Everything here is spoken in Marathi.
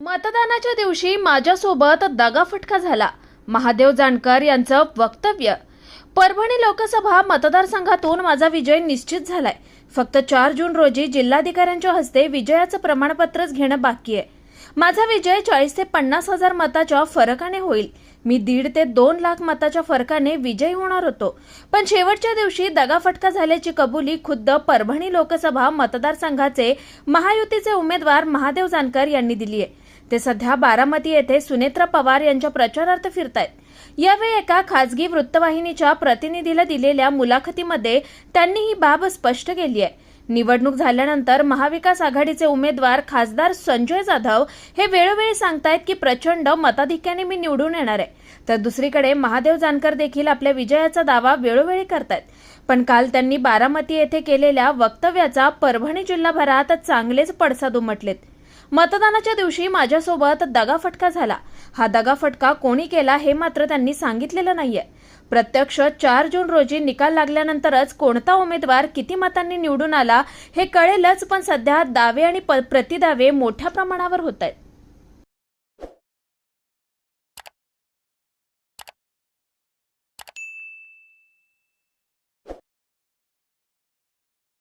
मतदानाच्या दिवशी माझ्यासोबत दगाफटका झाला. महादेव जानकर यांचं वक्तव्य. परभणी लोकसभा मतदारसंघातून माझा विजय निश्चित झालाय. फक्त चार जून रोजी जिल्हाधिकाऱ्यांच्या हस्ते विजयाचं प्रमाणपत्रच घेणं बाकी आहे. माझा विजय चाळीस ते पन्नास हजार मताच्या फरकाने होईल. मी दीड ते दोन लाख मताच्या फरकाने विजयी होणार होतो. पण शेवटच्या दिवशी दगाफटका झाल्याची कबुली खुद्द परभणी लोकसभा मतदारसंघाचे महायुतीचे उमेदवार महादेव जानकर यांनी दिली आहे. ते सध्या बारामती येथे सुनेत्रा पवार यांच्या प्रचारार्थ फिरतायत. यावेळी एका खासगी वृत्तवाहिनीच्या प्रतिनिधीला दिलेल्या मुलाखतीमध्ये त्यांनी ही बाब स्पष्ट केली आहे. निवडणूक झाल्यानंतर महाविकास आघाडीचे उमेदवार खासदार संजय जाधव हे वेळोवेळी सांगतायत की प्रचंड मताधिक्याने मी निवडून येणार आहे. तर दुसरीकडे महादेव जानकर देखील आपल्या विजयाचा दावा वेळोवेळी करतायत. पण काल त्यांनी बारामती येथे केलेल्या वक्तव्याचा परभणी जिल्हाभरात चांगलेच पडसाद उमटलेत. मतदानाच्या दिवशी माझ्यासोबत दगाफटका झाला. हा दगाफटका कोणी केला हे मात्र त्यांनी सांगितलेलं नाहीये. प्रत्यक्ष चार जून रोजी निकाल लागल्यानंतरच कोणता उमेदवार किती मतांनी निवडून आला हे कळेलच पण सध्या दावे आणि प- प्रतिदावे मोठ्या प्रमाणावर होत आहेत.